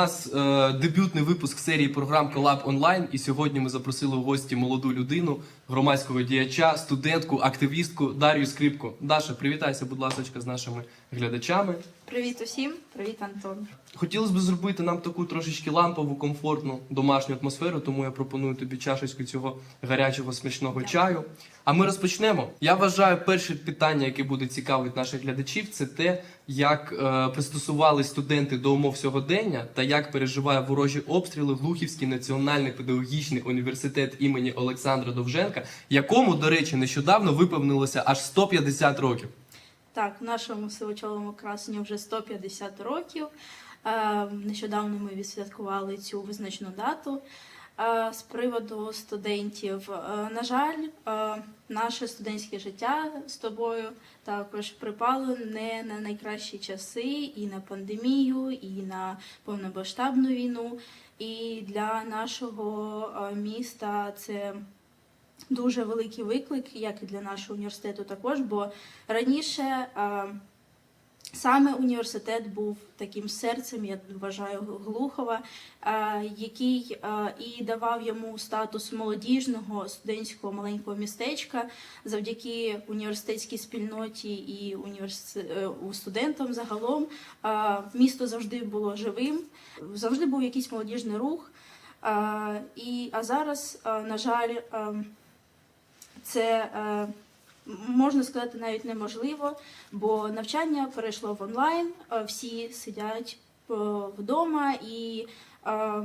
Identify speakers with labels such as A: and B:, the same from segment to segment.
A: нас е, дебютний випуск серії програм Колаб онлайн. І сьогодні ми запросили у гості молоду людину, громадського діяча, студентку, активістку Дар'ю Скрипку. Даша, привітайся, будь ласка, з нашими глядачами.
B: Привіт усім, привіт, Антон.
A: Хотілося б зробити нам таку трошечки лампову, комфортну домашню атмосферу, тому я пропоную тобі чашечку цього гарячого смачного чаю. А ми розпочнемо. Я вважаю, перше питання, яке буде цікавить наших глядачів, це те, як е, пристосувались студенти до умов сьогодення та як переживає ворожі обстріли Глухівський національний педагогічний університет імені Олександра Довженка, якому, до речі, нещодавно виповнилося аж 150 років.
B: Так, нашому сивочолому красенню вже 150 років. Е, Нещодавно ми відсвяткували цю визначну дату. Е, З приводу студентів, е, на жаль, е, наше студентське життя з тобою також припало не на найкращі часи, і на пандемію, і на повномасштабну війну. І для нашого міста це дуже великий виклик, як і для нашого університету також, бо раніше саме університет був таким серцем, я вважаю, Глухова, е, який е, і давав йому статус молодіжного студентського маленького містечка завдяки університетській спільноті і універс... е, студентам загалом. Місто завжди було живим, завжди був якийсь молодіжний рух. А зараз, на жаль, це можна сказати навіть неможливо, бо навчання перейшло в онлайн, всі сидять е, вдома і е,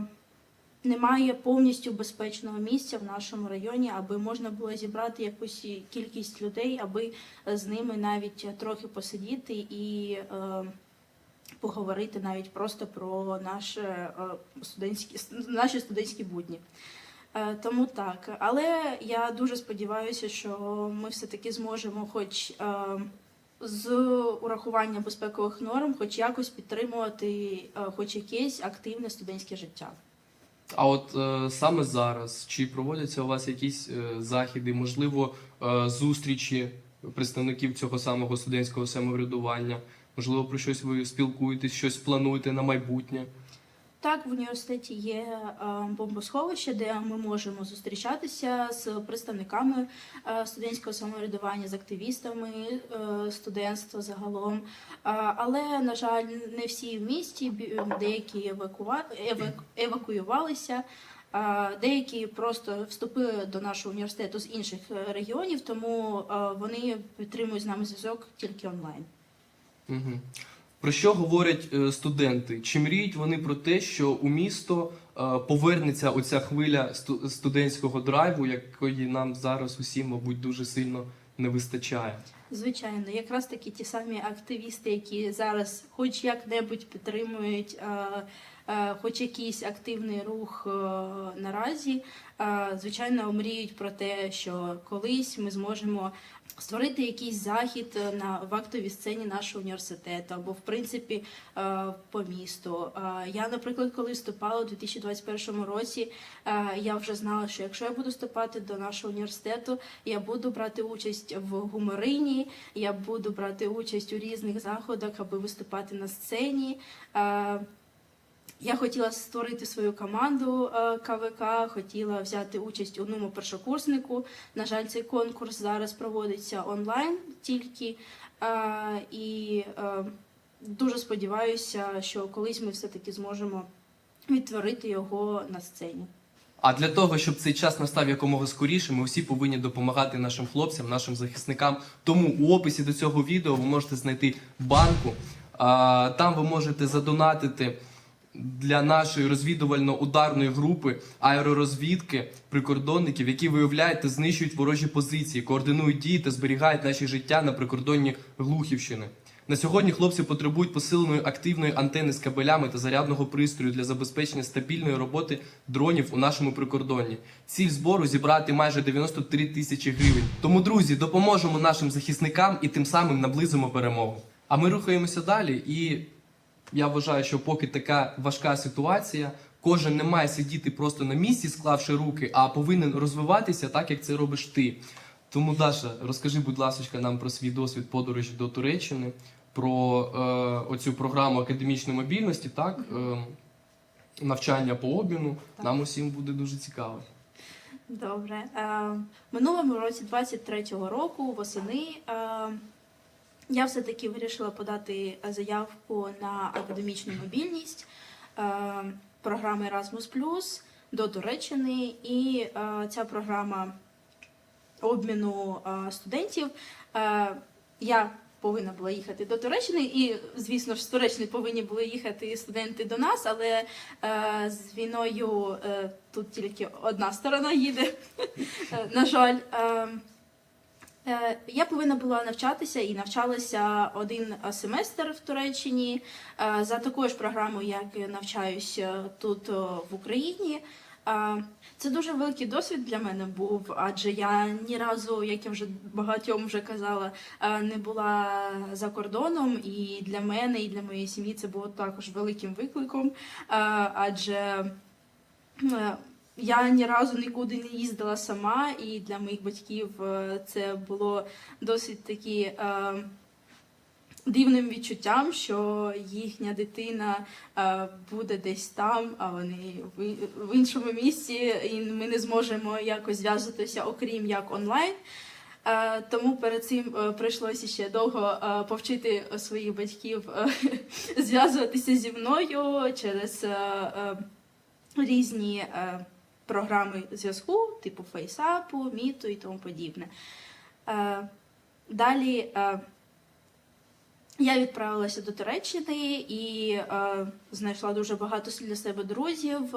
B: немає повністю безпечного місця в нашому районі, аби можна було зібрати якусь кількість людей, аби з ними навіть трохи посидіти і. е, Поговорити навіть просто про наше е, студентські наші студентські будні. Е, Тому так. Але я дуже сподіваюся, що ми все-таки зможемо, хоч е, з урахуванням безпекових норм, хоч якось підтримувати е, хоч якесь активне студентське життя.
A: А от е, саме зараз чи проводяться у вас якісь е, заходи, можливо, е, зустрічі представників цього самого студентського самоврядування? Можливо, про щось ви спілкуєтесь, щось плануєте на майбутнє?
B: Так, в університеті є е, бомбосховище, де ми можемо зустрічатися з представниками е, студентського самоврядування, з активістами е, студентства загалом. Але, на жаль, не всі в місті, деякі евакуювалися. Деякі просто вступили до нашого університету з інших регіонів, тому вони підтримують з нами зв'язок тільки онлайн.
A: Про що говорять е, студенти? Чи мріють вони про те, що у місто е, повернеться оця хвиля студентського драйву, якої нам зараз усім, мабуть, дуже сильно не вистачає?
B: Звичайно, якраз таки ті самі активісти, які зараз хоч як-небудь підтримують, е, хоч якийсь активний рух наразі, звичайно, мріють про те, що колись ми зможемо створити якийсь захід е, на в актовій сцені нашого університету або в принципі е, по місту. Е, Я, наприклад, коли вступала у 2021 році, я вже знала, що якщо я буду вступати до нашого університету, я буду брати участь в гуморині, я буду брати участь у різних заходах, аби виступати на сцені. Я хотіла створити свою команду е, КВК, хотіла взяти участь одному першокурснику. На жаль, цей конкурс зараз проводиться онлайн тільки. Е, І е, дуже сподіваюся, що колись ми все-таки зможемо відтворити його на сцені.
A: А для того, щоб цей час настав якомога скоріше, ми всі повинні допомагати нашим хлопцям, нашим захисникам. Тому у описі до цього відео ви можете знайти банку. Там ви можете задонатити для нашої розвідувально-ударної групи аеророзвідки прикордонників, які виявляють та знищують ворожі позиції, координують дії та зберігають наші життя на прикордонні Глухівщини. На сьогодні хлопці потребують посиленої активної антени з кабелями та зарядного пристрою для забезпечення стабільної роботи дронів у нашому прикордонні. Ціль збору зібрати майже 93 тисячі гривень. Тому, друзі, допоможемо нашим захисникам і тим самим наблизимо перемогу. А ми рухаємося далі, і я вважаю, що поки така важка ситуація, кожен не має сидіти просто на місці, склавши руки, а повинен розвиватися так, як це робиш ти. Тому, Даша, розкажи, будь ласка, нам про свій досвід подорожі до Туреччини. про е, оцю програму академічної мобільності, так, е, навчання по обміну.
B: Так.
A: Нам усім буде дуже цікаво.
B: Добре. Е, минулому році, 23-го року, восени, е, я все-таки вирішила подати заявку на академічну мобільність е, програми Erasmus до Туреччини. І е, ця програма обміну е, студентів. Е, я повинна була їхати до Туреччини, і, звісно ж, з Туреччини повинні були їхати студенти до нас, але е, з війною е, тут тільки одна сторона їде. Е, На жаль, е, е, я повинна була навчатися і навчалася один е, семестр в Туреччині. Е, за такою ж програмою, як я навчаюсь е, тут е, в Україні. Е, Це дуже великий досвід для мене був, адже я ні разу, як я вже багатьом вже казала, е, не була за кордоном, і для мене, і для моєї сім'ї це було також великим викликом, е, адже е, я ні разу нікуди не їздила сама, і для моїх батьків е, це було досить такі. е, Дивним відчуттям, що їхня дитина е, буде десь там, а вони в, іншому місці, і ми не зможемо якось зв'язатися, окрім як онлайн. Е, тому перед цим е, прийшлося ще довго е, повчити своїх батьків е, зв'язуватися зі мною через е, е, різні е, програми зв'язку, типу FaceApp, Міту і тому подібне. Е, Далі е, я відправилася до Туреччини і е, знайшла дуже багато для себе друзів.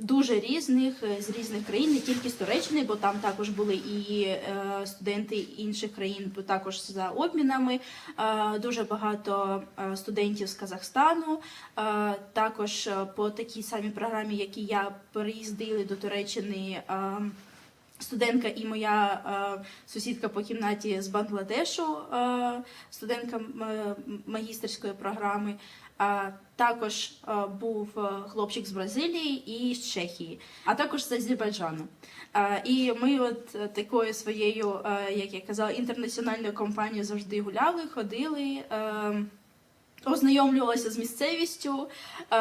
B: Дуже різних е, з різних країн, не тільки з Туреччини, бо там також були і е, студенти інших країн, бо також за обмінами. Е, дуже багато студентів з Казахстану. Також по такій самій програмі, як і я, переїздили до Туреччини. Студентка і моя е, сусідка по кімнаті з Бангладешу, е, студентка магістерської програми. Також е, був е, хлопчик з Бразилії і з Чехії, а також з Азербайджану. І ми, от е, такою своєю, як я казала, інтернаціональною компанією завжди гуляли, ходили. Ознайомлювалася з місцевістю. Е,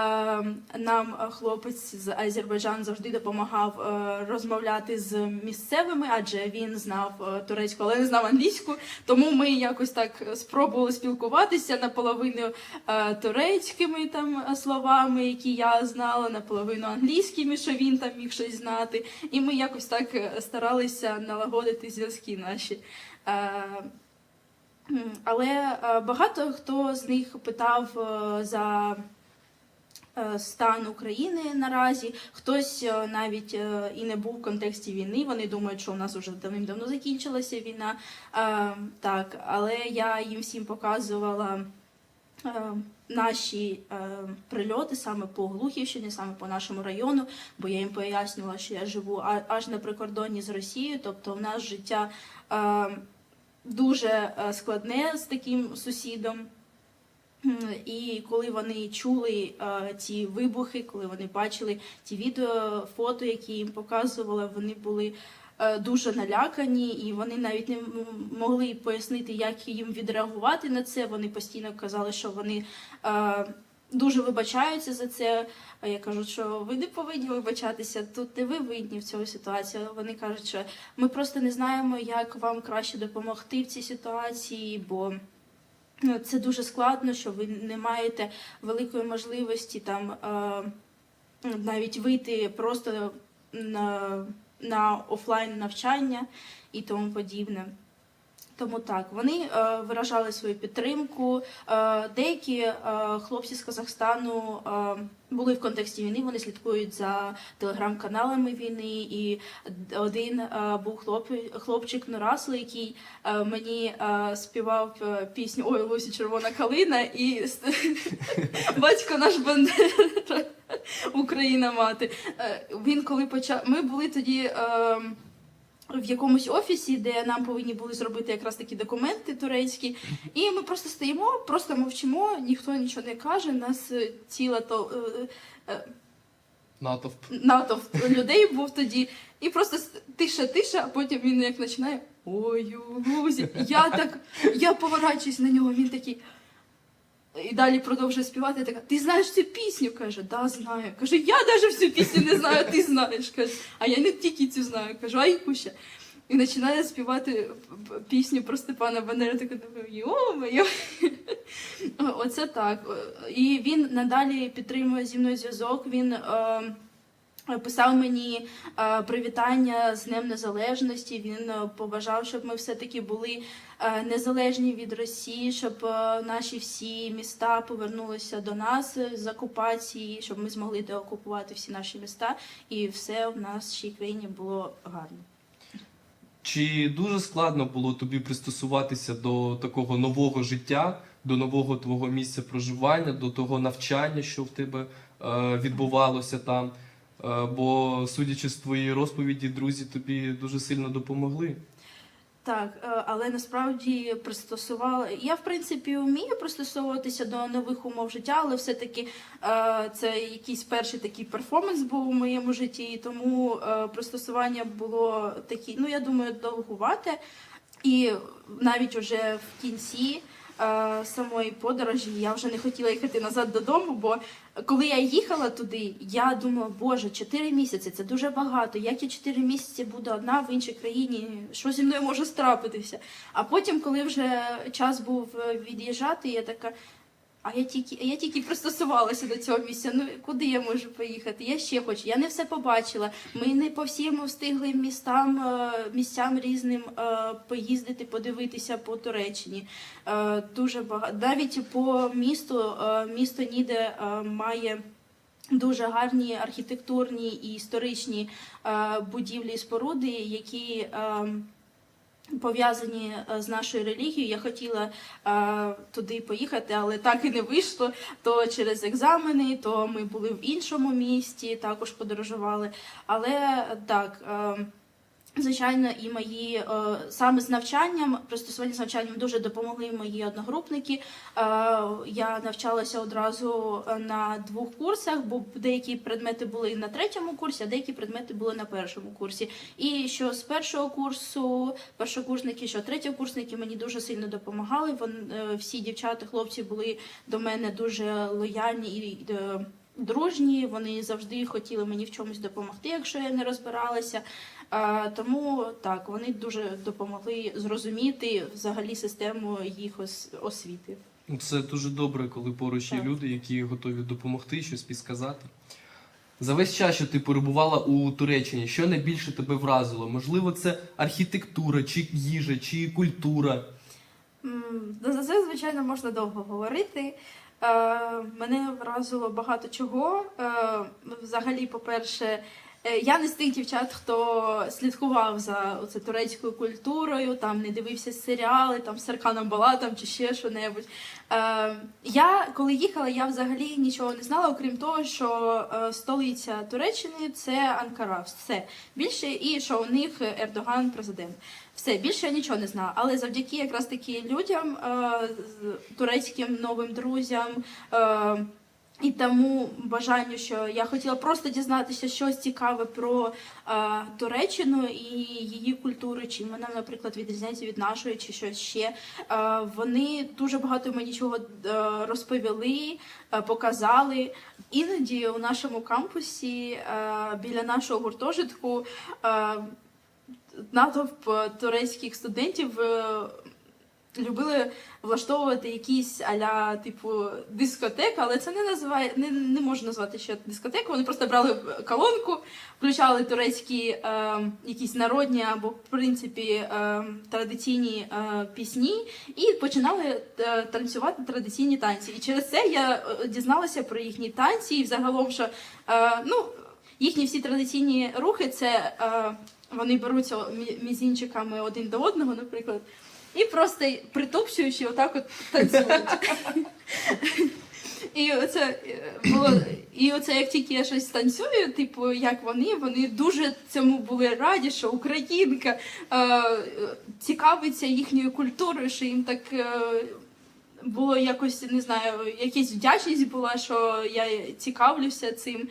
B: Нам хлопець з Азербайджану завжди допомагав е, розмовляти з місцевими, адже він знав е, турецьку, але не знав англійську. Тому ми якось так спробували спілкуватися наполовину турецькими там словами, які я знала, наполовину англійськими, що він там міг щось знати. І ми якось так старалися налагодити зв'язки наші. Але е, багато хто з них питав е, за е, стан України наразі. Хтось навіть і не був в контексті війни. Вони думають, що у нас вже давним-давно закінчилася війна. Так, але я їм всім показувала. Наші е, прильоти саме по Глухівщині, саме по нашому району, бо я їм пояснювала, що я живу аж на прикордонні з Росією, тобто в нас життя е, дуже е, складне з таким сусідом. І коли вони чули е, ці вибухи, коли вони бачили ті відео, фото, які їм показувала, вони були е, дуже налякані, і вони навіть не могли пояснити, як їм відреагувати на це. Вони постійно казали, що вони е, дуже вибачаються за це. Я кажу, що ви не повинні вибачатися. Тут не ви винні в цьому ситуації. Вони кажуть, що ми просто не знаємо, як вам краще допомогти в цій ситуації, бо ну, це дуже складно, що ви не маєте великої можливості там навіть вийти просто на, на офлайн навчання і тому подібне. Тому так, вони е, виражали свою підтримку. Е, деякі е, хлопці з Казахстану е, були в контексті війни, вони слідкують за телеграм-каналами війни. І один е, був хлоп, хлопчик Нурасло, який е, мені е, співав е, пісню Ой, Лусі червона калина і батько наш Бандера, Україна мати. Е, Він коли почав. Ми були тоді. е, в якомусь офісі, де нам повинні були зробити якраз такі документи турецькі, і ми просто стоїмо, просто мовчимо, ніхто нічого не каже. Нас е, ціла то е, е,
A: Натовп.
B: натовп людей був тоді. І просто тиша, тиша, а потім він як починає ой, лузі. Я так, я поворачуюсь на нього, він такий. І далі продовжує співати. Така, ти знаєш цю пісню? каже, да, знаю. Каже, я навіть всю пісню не знаю, ти знаєш. Каже, а я не тільки цю знаю, кажу, а яку ще. І починає співати пісню про Степана Бандеру. Така думаю, йо-моє. Оце так. І він надалі підтримує зі мною зв'язок. Він е, писав мені е, привітання з Днем Незалежності. Він е, побажав, щоб ми все-таки були е, незалежні від Росії, щоб наші всі міста повернулися до нас з окупації, щоб ми змогли деокупувати всі наші міста, і все в нашій країні було гарно.
A: Чи дуже складно було тобі пристосуватися до такого нового життя, до нового твого місця проживання, до того навчання, що в тебе відбувалося там? Е, бо, судячи з твоєї розповіді, друзі тобі дуже сильно допомогли.
B: Так, е, але насправді пристосувала. Я в принципі вмію пристосовуватися до нових умов життя, але все-таки е, це якийсь перший такий перформанс був у моєму житті, і тому пристосування було такі, ну я думаю, довгувате. І навіть уже в кінці самої подорожі я вже не хотіла їхати назад додому, бо коли я їхала туди, я думала, боже, 4 місяці це дуже багато. Як я 4 місяці буду одна в іншій країні? Що зі мною може страпитися? А потім, коли вже час був е, від'їжджати, я така. А я тільки, я тільки пристосувалася до цього місця. Ну куди я можу поїхати? Я ще хочу. Я не все побачила. Ми не по всім встигли містам, е, місцям різним е, поїздити, подивитися по Туреччині. Е, Дуже багато. Навіть по місту місто Ніде має. Дуже гарні архітектурні і історичні будівлі і споруди, які е, пов'язані е, з нашою релігією. Я хотіла е, туди поїхати, але так і не вийшло. То через екзамени, то ми були в іншому місті, також подорожували. Але так. Е, Звичайно, і мої е, саме з навчанням, пристосування з навчанням дуже допомогли мої одногрупники. Е, я навчалася одразу на двох курсах, бо деякі предмети були на третьому курсі, а деякі предмети були на першому курсі. І що з першого курсу, першокурсники, що третьокурсники мені дуже сильно допомагали. Вон, е, всі дівчата, хлопці були до мене дуже лояльні і. Дружні, вони завжди хотіли мені в чомусь допомогти, якщо я не розбиралася. Тому так, вони дуже допомогли зрозуміти взагалі систему їх освіти.
A: Це дуже добре, коли поруч є
B: Так.
A: люди, які готові допомогти, щось підсказати. За весь час, що ти перебувала у Туреччині, що найбільше тебе вразило? Можливо, це архітектура, чи їжа, чи культура.
B: Ну, За це, звичайно, можна довго говорити. Е, мене вразило багато чого. Е, взагалі, по-перше, я не з тих дівчат, хто слідкував за оце, турецькою культурою, там не дивився серіали, там Серканом Балатом чи ще що-небудь. Е, я коли їхала, я взагалі нічого не знала, окрім того, що е, столиця Туреччини це Анкара. Все більше, і що у них Ердоган президент. Все більше я нічого не знала. Але завдяки якраз таки людям, е, турецьким новим друзям. Е, і тому бажанню, що я хотіла просто дізнатися щось цікаве про е, Туреччину і її культуру, чим вона, наприклад, відрізняється від нашої, чи щось ще. Е, вони дуже багато мені чого е, розповіли, е, показали. Іноді у нашому кампусі е, біля нашого гуртожитку е, натовп турецьких студентів. е, Любили влаштовувати якісь аля типу дискотек, але це не називає, не, не можна назвати ще дискотеку. Вони просто брали колонку, включали турецькі е, якісь народні або в принципі е, традиційні е, пісні і починали е, танцювати традиційні танці. І через це я е, дізналася про їхні танці і взагалом, що е, ну, їхні всі традиційні рухи це е, вони беруться мі- мізінчиками один до одного, наприклад. І просто притупчуючи, отак от танцюють. І оце е, було, і оце як тільки я щось танцюю, типу, як вони, вони дуже цьому були раді, що українка е, цікавиться їхньою культурою, що їм так. Е, було якось не знаю, якась вдячність була, що я цікавлюся цим.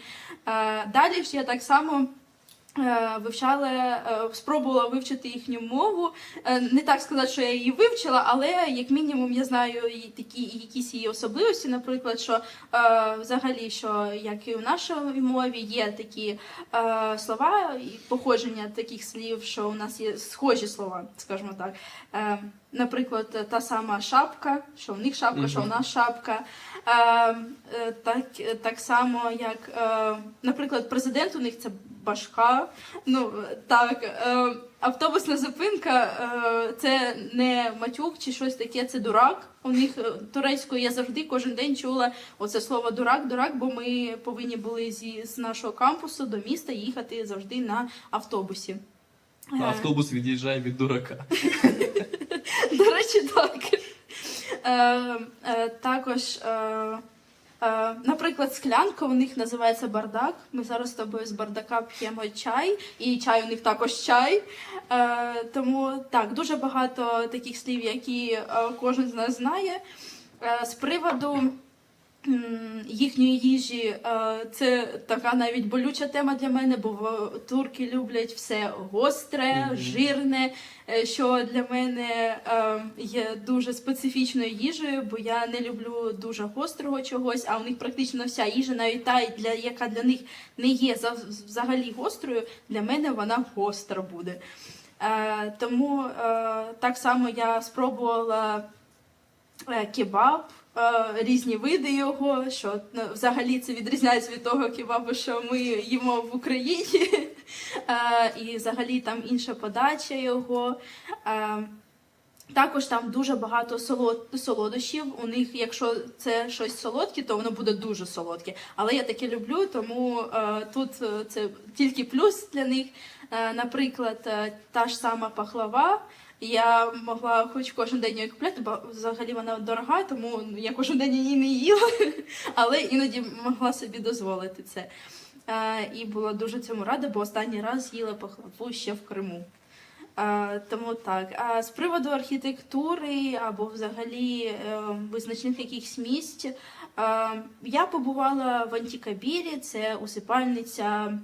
B: Далі ж я так само. Е, Вивчала, е, спробувала вивчити їхню мову. Е, Не так сказати, що я її вивчила, але як мінімум я знаю і такі і якісь її особливості. Наприклад, що взагалі, що як і у нашій мові є такі слова і походження таких слів, що у нас є схожі слова, скажімо так. Наприклад, та сама шапка, що в них шапка, що у нас шапка. Так, так само, як, наприклад, президент у них це башка. Ну так, е, автобусна зупинка е, це не матюк чи щось таке, це дурак. У них е, турецькою я завжди кожен день чула оце слово дурак, дурак, бо ми повинні були зі з нашого кампусу до міста їхати завжди на автобусі. Е,
A: автобус від'їжджає від дурака.
B: До речі, так. Е, також, наприклад, склянка у них називається бардак. Ми зараз з тобою з бардака п'ємо чай, і чай у них також чай. Е, тому так, дуже багато таких слів, які е, кожен з нас знає. Е, з приводу. Їхньої їжі е, це така навіть болюча тема для мене, бо турки люблять все гостре, жирне, е, що для мене е, є дуже специфічною їжею, бо я не люблю дуже гострого чогось, а у них практично вся їжа, навіть та, для, яка для них не є взагалі гострою, для мене вона гостра буде. Тому так само я спробувала кебаб. Е, Різні види його, що ну, взагалі це відрізняється від того кебабу, що ми їмо в Україні. Е, І взагалі там інша подача його. Е, Також там дуже багато солод, солодощів. У них, якщо це щось солодке, то воно буде дуже солодке. Але я таке люблю, тому е, тут це тільки плюс для них. Е, наприклад, та ж сама пахлава. Я могла хоч кожен день її купляти, бо взагалі вона дорога, тому я кожен день її не їла, але іноді могла собі дозволити це. Е, І була дуже цьому рада, бо останній раз їла пахлаву ще в Криму. Е, Тому так. А з приводу архітектури або взагалі е, визначних якихось місць, я побувала в Антікабірі, це усипальниця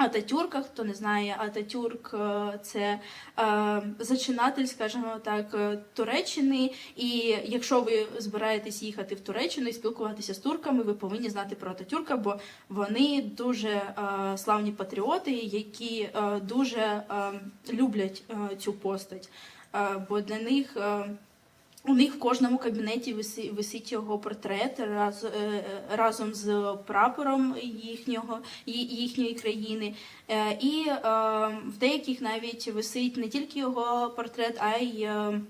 B: Ататюрка. Хто не знає, Ататюрк е, це е, зачинатель, скажімо так, е, Туреччини. І якщо ви збираєтесь їхати в Туреччину і спілкуватися з турками, ви повинні знати про Ататюрка, бо вони дуже е, славні патріоти, які е, дуже е, люблять е, цю постать. Е, бо для них. е, у них в кожному кабінеті висить, його портрет раз, е, разом з прапором їхнього, їхньої країни. Е, І е, в деяких навіть висить не тільки його портрет, а й е,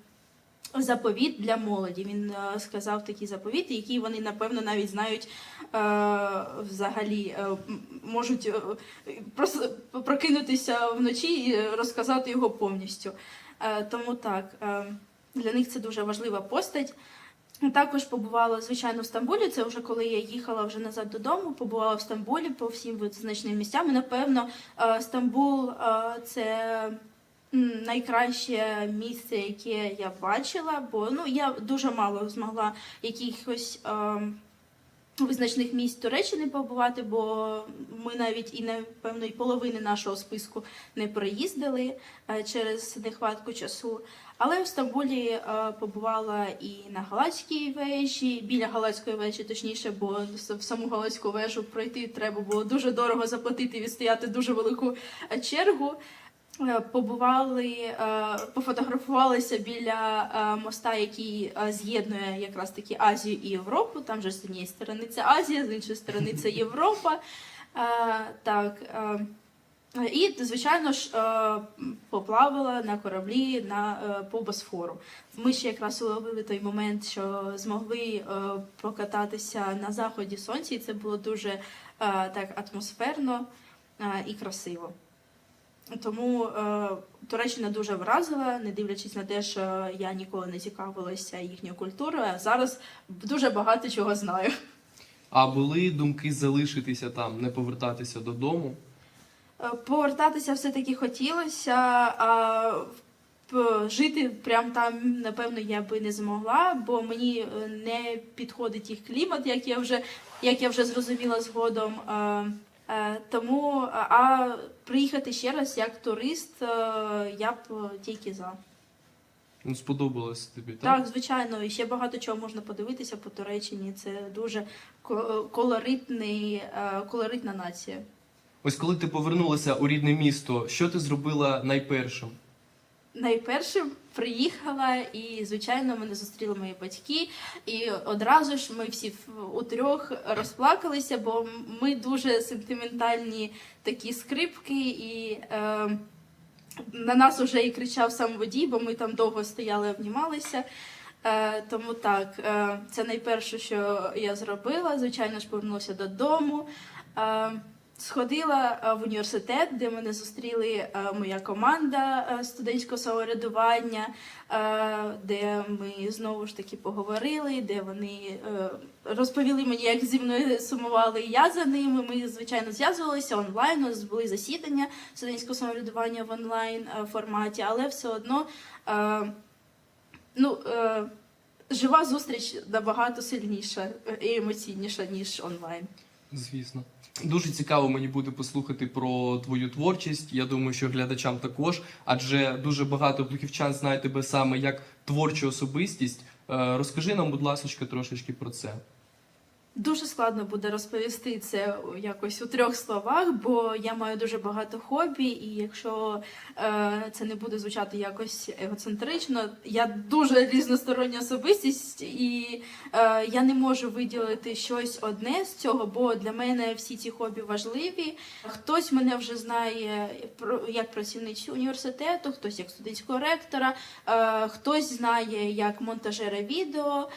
B: заповіт для молоді. Він е, сказав такі заповіти, які вони, напевно, навіть знають е, взагалі, е, можуть е, просто прокинутися вночі і розказати його повністю. Е, Тому так. Для них це дуже важлива постать. Також побувала, звичайно, в Стамбулі. Це вже коли я їхала вже назад додому. Побувала в Стамбулі по всім визначним місцям. І, напевно, е, Стамбул е, це найкраще місце, яке я бачила, бо ну я дуже мало змогла якихось. е, Визначних місць Туреччини побувати, бо ми навіть і напевно і половини нашого списку не проїздили через нехватку часу. Але в Стамбулі е, побувала і на Галацькій вежі, біля Галацької вежі, точніше, бо в саму Галацьку вежу пройти треба було дуже дорого заплатити і відстояти дуже велику е, чергу. Е, Побували, пофотографувалися біля моста, який з'єднує якраз таки Азію і Європу. Там же з однієї сторони це Азія, з іншої сторони це Європа. Так. Е, і, звичайно ж, е, поплавала на кораблі на, е, по Босфору. Ми ще якраз уловили той момент, що змогли покататися на заході сонця, і це було дуже так атмосферно і красиво. Тому Туреччина дуже вразила, не дивлячись на те, що я ніколи не цікавилася їхньою культурою, а зараз дуже багато чого знаю.
A: А були думки залишитися там, не повертатися додому.
B: Повертатися все-таки хотілося. А жити прям там, напевно, я би не змогла, бо мені е, не підходить їх клімат, як я вже, як я вже зрозуміла згодом. Е, е, Тому а- приїхати ще раз як турист, я б тільки за.
A: Ну, сподобалось тобі, так?
B: Так, звичайно, і ще багато чого можна подивитися по Туреччині. Це дуже колоритний, колоритна нація.
A: Ось коли ти повернулася у рідне місто, що ти зробила найпершим?
B: Найперше приїхала, і звичайно мене зустріли мої батьки. І одразу ж ми всі у трьох розплакалися, бо ми дуже сентиментальні такі скрипки, і е, на нас уже і кричав сам водій, бо ми там довго стояли, обнімалися. Е, тому так, е, це найперше, що я зробила. Звичайно ж, повернулася додому. Е, Сходила е, в університет, де мене зустріли е, моя команда е, студентського самоврядування, де ми знову ж таки поговорили, де вони розповіли мені, як зі мною сумували я за ними. Ми, звичайно, зв'язувалися онлайн, у нас були засідання студентського самоврядування в онлайн форматі, але все одно ну, жива зустріч набагато сильніша і емоційніша, ніж онлайн.
A: Звісно. Дуже цікаво мені буде послухати про твою творчість. Я думаю, що глядачам також, адже дуже багато блухівчан знає тебе саме як творчу особистість. Е, Розкажи нам, будь ласка, трошечки про це.
B: Дуже складно буде розповісти це якось у трьох словах, бо я маю дуже багато хобі, і якщо е, це не буде звучати якось егоцентрично, я дуже різностороння особистість, і е, я не можу виділити щось одне з цього, бо для мене всі ці хобі важливі. Хтось мене вже знає про як працівницю університету, хтось як студентського ректора, е, хтось знає як монтажера відео,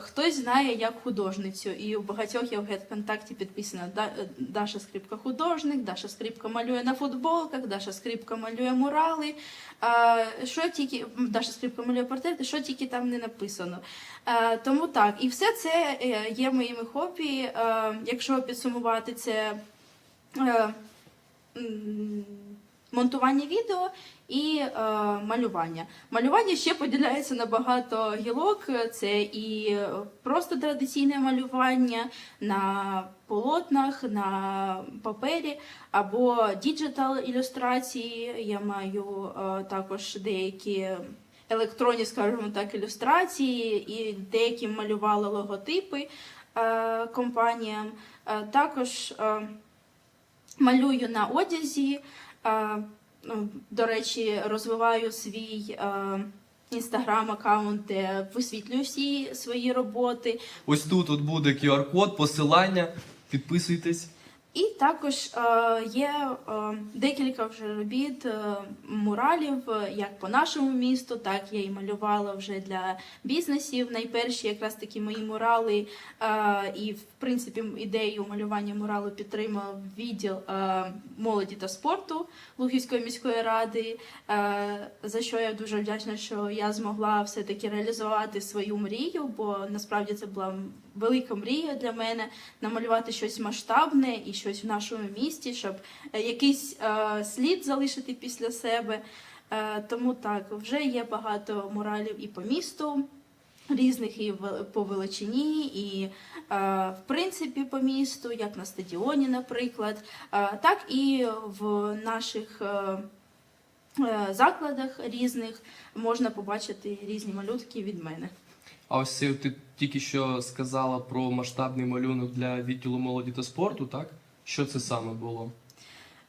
B: хтось знає як художницю. І у багатьох я в гет-контакті підписана Да- Даша Скрипка художник, Даша Скрипка малює на футболках, Даша Скрипка малює мурали. Е, Що тільки Даша Скрипка малює портрети, що тільки там не написано. Е, Тому так, і все це е, є моїми хобі. Е, Якщо підсумувати це. Монтування відео і е, малювання. Малювання ще поділяється на багато гілок. Це і е, просто традиційне малювання на полотнах, на папері, або діджитал ілюстрації. Я маю е, також деякі електронні, скажімо так, ілюстрації, і деякі малювала логотипи е, компаніям. Е, також е, малюю на одязі. Е, ну, До речі, розвиваю свій інстаграм-аккаунт, де висвітлюю всі свої роботи.
A: Ось тут от буде QR-код, посилання. Підписуйтесь.
B: І також е, є е, декілька вже робіт е, муралів, як по нашому місту, так я і малювала вже для бізнесів. Найперші якраз такі мої мурали, і в принципі ідею малювання муралу підтримав відділ молоді та спорту Лугівської міської ради, за що я дуже вдячна, що я змогла все-таки реалізувати свою мрію, бо насправді це була велика мрія для мене намалювати щось масштабне і щось в нашому місті, щоб е, якийсь е, слід залишити після себе. Е, тому так, вже є багато муралів і по місту. Різних і по величині, і е, в принципі по місту, як на стадіоні, наприклад, е, так і в наших закладах різних можна побачити різні малютки від мене.
A: А ось ти тільки що сказала про масштабний малюнок для відділу молоді та спорту, так? Що це саме було?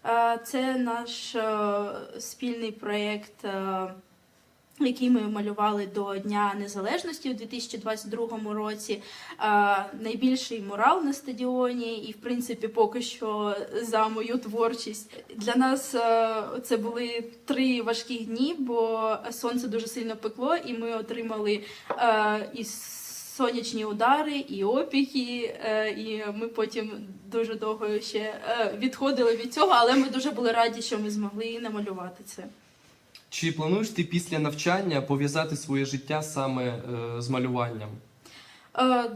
B: Е, Це наш е, спільний проєкт, е, який ми малювали до Дня Незалежності у 2022 році. Найбільший мурал на стадіоні, і в принципі, поки що за мою творчість. Для нас це були три важкі дні, бо сонце дуже сильно пекло, і ми отримали е, і сонячні удари, і опіки, е, і ми потім дуже довго ще е, відходили від цього, але ми дуже були раді, що ми змогли намалювати це.
A: Чи плануєш ти після навчання пов'язати своє життя саме е, з малюванням?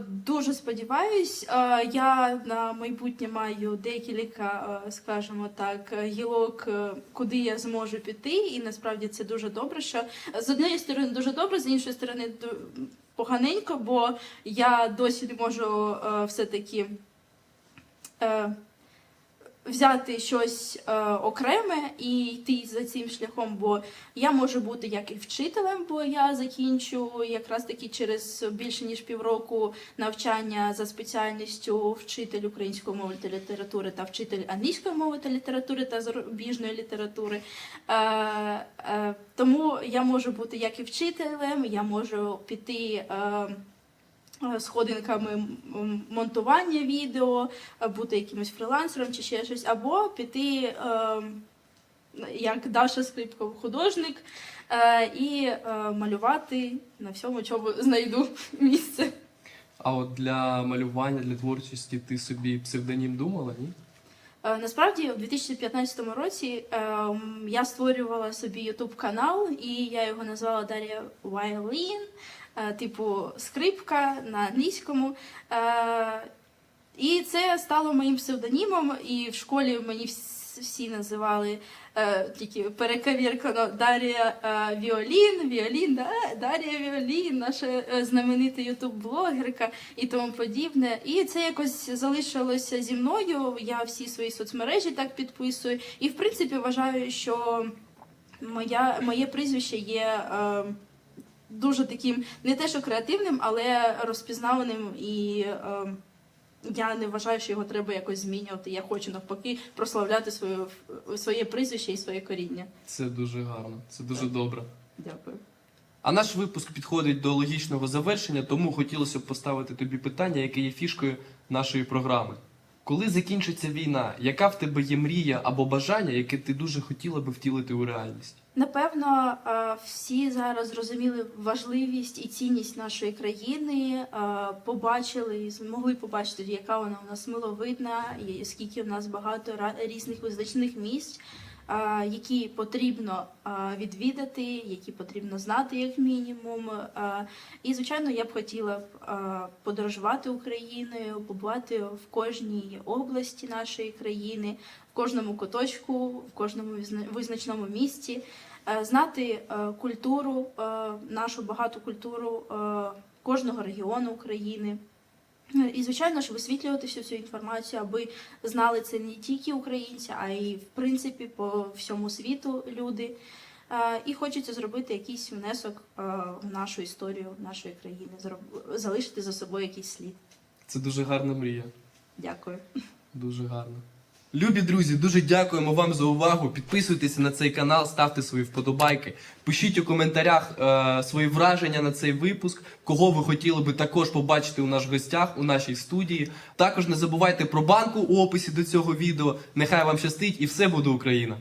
B: Дуже сподіваюсь. Я на майбутнє маю декілька, скажімо так, гілок, куди я зможу піти, і насправді це дуже добре. Що з однієї сторони дуже добре, з іншої сторони поганенько, бо я досі не можу е, все-таки. Взяти щось е, окреме і йти за цим шляхом, бо я можу бути як і вчителем, бо я закінчу якраз таки через більше ніж півроку навчання за спеціальністю вчитель української мови та літератури та вчитель англійської мови та літератури та зарубіжної літератури. Е, е, тому я можу бути як і вчителем, я можу піти. Е, Сходинками монтування відео, е, бути якимось фрилансером чи ще щось, або піти е, як Даша Скрипков художник е, і е, малювати на всьому, чому знайду місце.
A: А от для малювання, для творчості ти собі псевдонім думала, ні?
B: Е, Насправді, у 2015 році е, я створювала собі YouTube канал, і я його назвала Дар'я Вайлін, е, типу скрипка на англійському. Е, І це стало моїм псевдонімом, і в школі мені всі називали е, тільки перековіркано Дар'я е, Віолін, Віолін, да, Дар'я Віолін, наша е, знаменита ютуб-блогерка і тому подібне. І це якось залишилося зі мною. Я всі свої соцмережі так підписую. І в принципі вважаю, що моя, моє прізвище є. Е, Дуже таким не те, що креативним, але розпізнаваним і е, я не вважаю, що його треба якось змінювати. Я хочу навпаки прославляти своє, своє прізвище і своє коріння.
A: Це дуже гарно, це дуже добре.
B: Дякую.
A: А наш випуск підходить до логічного завершення, тому хотілося б поставити тобі питання, яке є фішкою нашої програми. Коли закінчиться війна, яка в тебе є мрія або бажання, яке ти дуже хотіла би втілити у реальність?
B: Напевно, всі зараз зрозуміли важливість і цінність нашої країни, побачили і змогли побачити, яка вона у нас миловидна, і скільки в нас багато різних визначних місць, які потрібно відвідати, які потрібно знати як мінімум. І звичайно, я б хотіла подорожувати Україною, побувати в кожній області нашої країни, кожному куточку, в кожному визначному місці, е, знати е, культуру, е, нашу багату культуру кожного регіону України. І, звичайно ж, висвітлювати всю цю інформацію, аби знали це не тільки українці, а й в принципі по всьому світу люди. І хочеться зробити якийсь внесок в нашу історію нашої країни, залишити за собою якийсь слід.
A: Це дуже гарна мрія.
B: Дякую.
A: Дуже гарно. Любі друзі, дуже дякуємо вам за увагу. Підписуйтеся на цей канал, ставте свої вподобайки. Пишіть у коментарях е, свої враження на цей випуск, кого ви хотіли би також побачити у наших гостях у нашій студії. Також не забувайте про банку у описі до цього відео. Нехай вам щастить і все буде Україна!